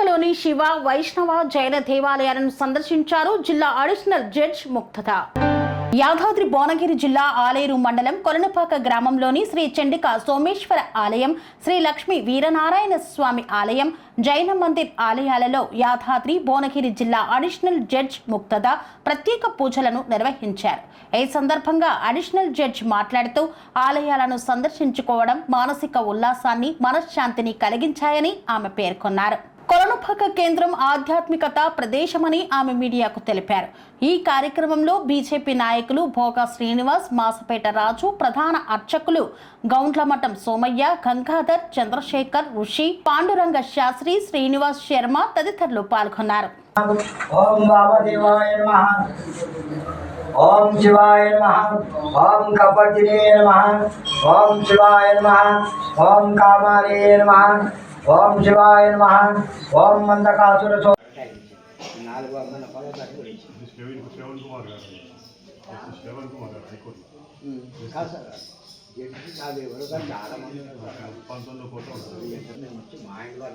శివ వైష్ణవ జైన దేవాలయాలను సందర్శించారు జిల్లా అడిషనల్ జడ్జ్ ముక్తత యాదాద్రి భువనగిరి జిల్లా ఆలేరు మండలం కొలనపాక గ్రామంలోని శ్రీ చండిక సోమేశ్వర ఆలయం శ్రీ లక్ష్మీ వీరనారాయణ స్వామి ఆలయం జైన మందిర్ ఆలయాలలో యాదాద్రి భువనగిరి జిల్లా అడిషనల్ జడ్జ్ ముక్తద ప్రత్యేక పూజలను నిర్వహించారు. ఈ సందర్భంగా అడిషనల్ జడ్జ్ మాట్లాడుతూ ఆలయాలను సందర్శించుకోవడం మానసిక ఉల్లాసాన్ని మనశ్శాంతిని కలిగించాయని ఆమె పేర్కొన్నారు. కొలనుపాక కేంద్రం ఆధ్యాత్మికత ప్రదేశమని ఆమె మీడియాకు తెలిపారు. ఈ కార్యక్రమంలో బీజేపీ నాయకులు భోగా శ్రీనివాస్ మాసపేట రాజు ప్రధాన అర్చకులు గౌండ్లమఠం సోమయ్య గంగాధర్ చంద్రశేఖర్ ఋషి పాండురంగ శాస్త్రి శ్రీనివాస్ శర్మ తదితరులు పాల్గొన్నారు. ఓం శివాయ నమ. ఓం కపటినే నమ. ఓం శివాయ నమ. ఓం కామారే నమ. ఓం శివాయ నమ ఓం మందకాసుర. పంతొమ్మిది వచ్చి మా ఇంట్లో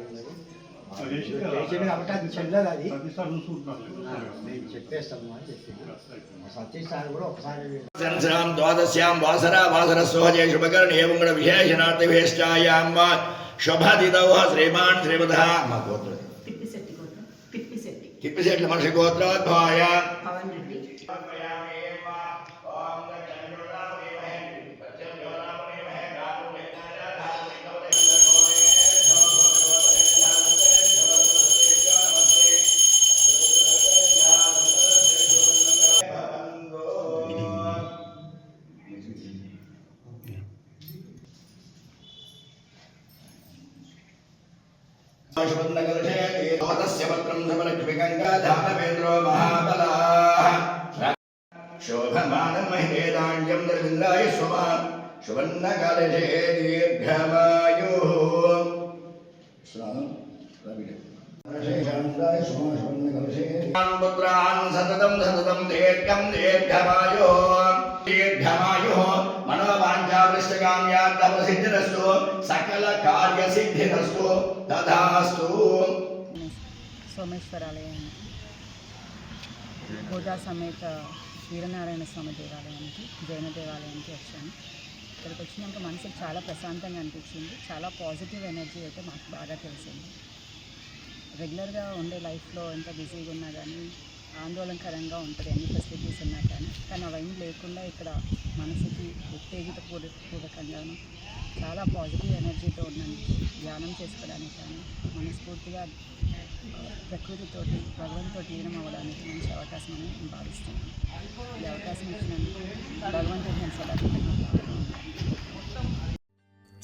అది ఉన్నది. అది చేసి కదా. చేసింది కాబట్టి అది చెల్లదు అది ప్రతిసారి చూసుకుంటున్నారు ఆ, మేము చెప్పేస్తాము అని చెప్పింది సతీష్ సార్ కూడా ఒకసారి సంవత్సరాం ద్వాదశ్యాం వాసరా వాసరస్వజే శుభకర్ణే మంగళ విశేషణార్థవేష్టాయాం శుభదిదౌ శ్రీమాన్ శ్రీమధ మా గోత్రం పిప్పిశెట్టి గోత్రం పిప్పిశెట్టి తిప్పిశెట్ల మనిషి గోత్రోద్భాయ పవన్ రెడ్డి తస్య పత్రం సమలక్ష్మి గంగాధానవేంద్రో మహాబలాః శోభమానం మహేదాండ్యం దరవింద్రాయ స్వమా సువర్ణకలశే దీర్ఘమాయుః స్నానం మనోవాంఛావృష్టకామ్యార్థప్రసిద్ధిరస్తు సకల కార్యసిద్ధిరస్తు తథాస్తు. సోమేశ్వరాలయం భోజా సమేత వీరనారాయణ స్వామి దేవాలయానికి జైన దేవాలయానికి వచ్చాను. ఇక్కడికి వచ్చినాక మనసుకు చాలా ప్రశాంతంగా అనిపించింది. చాలా పాజిటివ్ ఎనర్జీ అయితే మాకు బాగా తెలిసింది. రెగ్యులర్గా ఉండే లైఫ్లో ఎంత బిజీగా ఉన్నా కానీ ఆందోళనకరంగా ఉంటుంది అన్ని ఫెసిలిటీస్ ఉన్నా కానీ. కానీ అవన్నీ లేకుండా ఇక్కడ మనసుకి ఉత్తేజిత పూర్వకంగాను చాలా పాజిటివ్ ఎనర్జీతో ఉన్నాను ధ్యానం చేసుకోవడానికి కానీ మనస్ఫూర్తిగా ప్రకృతితో ప్రకృతితోటి భగవంతుతో లీనం అవ్వడానికి మంచి అవకాశం అని నేను భావిస్తున్నాను. ఈ అవకాశం ఇచ్చినందుకు భగవంతుడికి నేను సదా